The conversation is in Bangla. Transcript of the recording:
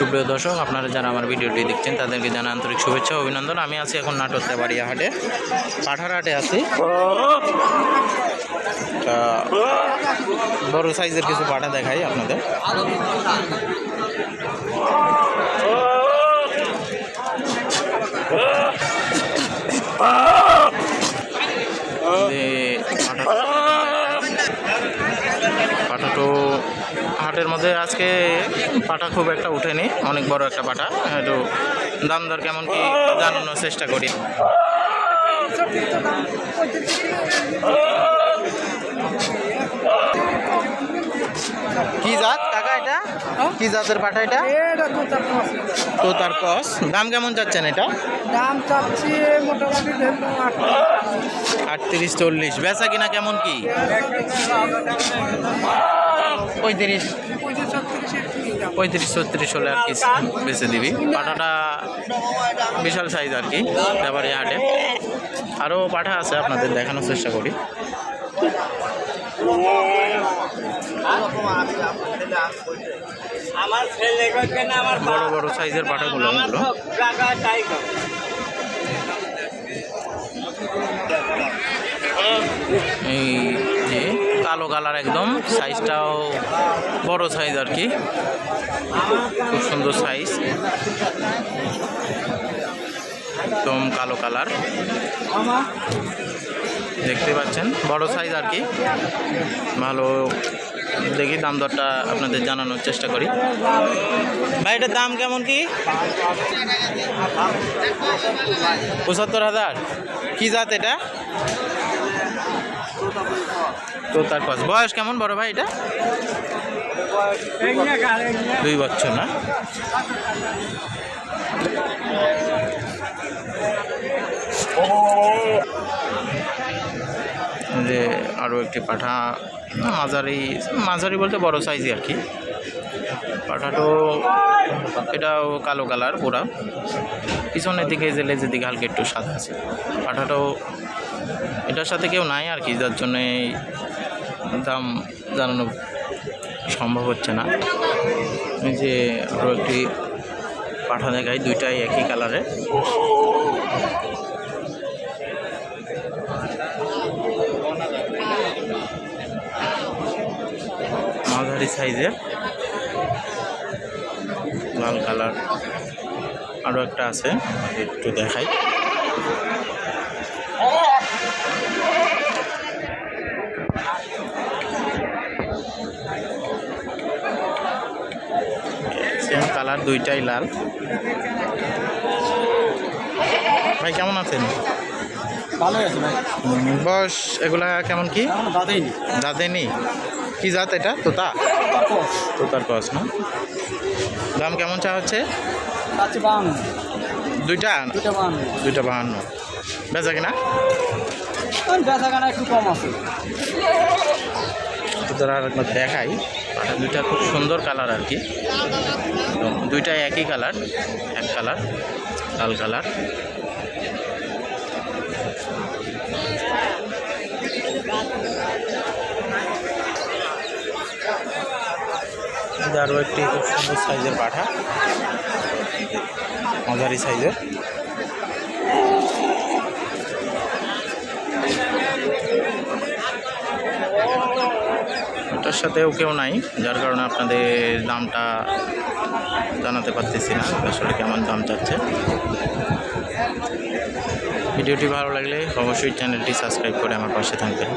সুপ্রিয় দর্শক, আপনারা যারা আমার ভিডিওটি দেখছেন, তাদেরকে জানা আন্তরিক শুভেচ্ছা অভিনন্দন। আমি আছি এখন নাটক বাড়িয়াহাটে। পাঠারহাটে পাঠার হাটে আছি বড় সাইজের কিছু পাঠা দেখাই আপনাদের। হাটের মধ্যে আজকে পাটা খুব একটা উঠেনি, অনেক বড় একটা পাটা। একটু দাম দর কেমন কি জানানোর চেষ্টা করি কি জাত কাকা এটা কি জাতের পাটা এটা? তো তার কস দাম কেমন যাচ্ছেন এটা? দাম চাচ্ছি মোটামুটি আটত্রিশ চল্লিশ। বেচা কিনা কেমন কি? পঁয়ত্রিশ। পঁয়ত্রিশ ছত্রিশ হলে আর কি বেচে দিবি। পাঠাটা বিশাল সাইজ আর কি ব্যাপারে হাটে। আরও পাঠা আছে আপনাদের দেখানোর চেষ্টা করি। আমার ছেলে করছে আমার বড় বড় সাইজের পাঠাগুলো এগুলো। এই যে কালো কালার একদম সাইজটাও বড় সাইজ আর কি। খুব সুন্দর সাইজ। একদম কালো কালার। দেখতে পাচ্ছেন বড় সাইজ আর কি। ভালো দেখি দাম দরটা আপনাদের জানানোর চেষ্টা করি। ভাই, এটার দাম কেমন কি? পঁচাত্তর হাজার। কি জাত এটা? তো তার কস। বয়স কেমন বড় ভাই এটা? দুই বছর না? যে আরও একটি পাঠা মাঝারি মাঝারি বলতে বড় সাইজই আর কি। পাঠাটো, এটাও কালো কালার পুরা। পিছনের দিকে যে লেজের দিকে হালকা একটু সাদা আছে। পাঠাটাও এটার সাথে কেউ নাই আর কি, যার জন্যে দাম জানানো সম্ভব হচ্ছে না। যে আরও একটি পাঠা দেখাই দুইটাই একই কালারের মাঝারি সাইজের লাল কালার আরও একটা আছে একটু দেখাই। সেম কালার দুইটাই লাল। ভাই কেমন আছেন? ভালোই আছে ভাই। বয়স এগুলা কেমন কি? দাদাই নি দাদেনি কি জাত এটা? তোতা? তোতার কস না? দাম কেমন চা হচ্ছে? দুইটা? দুইটা বাহান্ন। বেচা কিনা? বেচা কেনা একটু কম আছে। তোদের আর একবার দেখাই। দুইটা খুব সুন্দর কালার আর কি। তো দুইটাই একই কালার এক কালার লাল কালার। এই যে আরও একটি খুব সুন্দর সাইজের পাঠা মাঝারি সাইজের। ওটার সাথেও কেউ নাই, যার কারণে আপনাদের দামটা জানাতে পারতেছি না, আসলে কেমন দাম চাচ্ছে। ভিডিওটি ভালো লাগলে অবশ্যই চ্যানেলটি সাবস্ক্রাইব করে আমার পাশে থাকবেন।